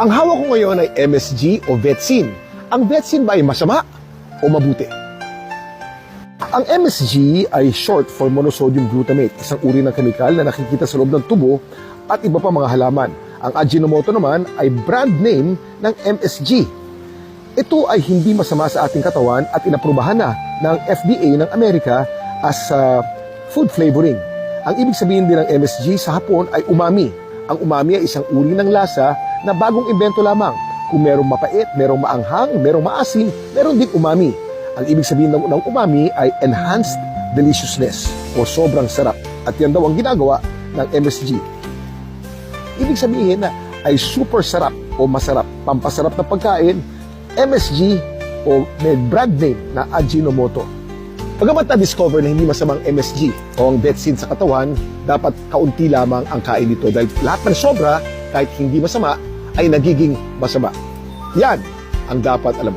Ang hawak ko ngayon ay MSG o Vetsin. Ang Vetsin ba ay masama o mabuti? Ang MSG ay short for monosodium glutamate, isang uri ng kemikal na nakikita sa loob ng tubo at iba pa mga halaman. Ang Ajinomoto naman ay brand name ng MSG. Ito ay hindi masama sa ating katawan at inaprubahan na ng FDA ng Amerika as uh, food flavoring. Ang ibig sabihin din ng MSG sa hapon ay umami. Ang umami ay isang uri ng lasa na bagong imbento lamang. Kung merong mapait, merong maanghang, merong maasim, meron ding umami. Ang ibig sabihin ng, ng umami ay enhanced deliciousness o sobrang sarap. At yan daw ang ginagawa ng MSG. Ibig sabihin na ay super sarap o masarap, pampasarap na pagkain, MSG o may brand name na Ajinomoto. Pagamat na-discover na hindi masamang MSG o ang betsin sa katawan, dapat kaunti lamang ang kain nito dahil lahat ng sobra, kahit hindi masama, ay nagiging masama. Yan ang dapat alam.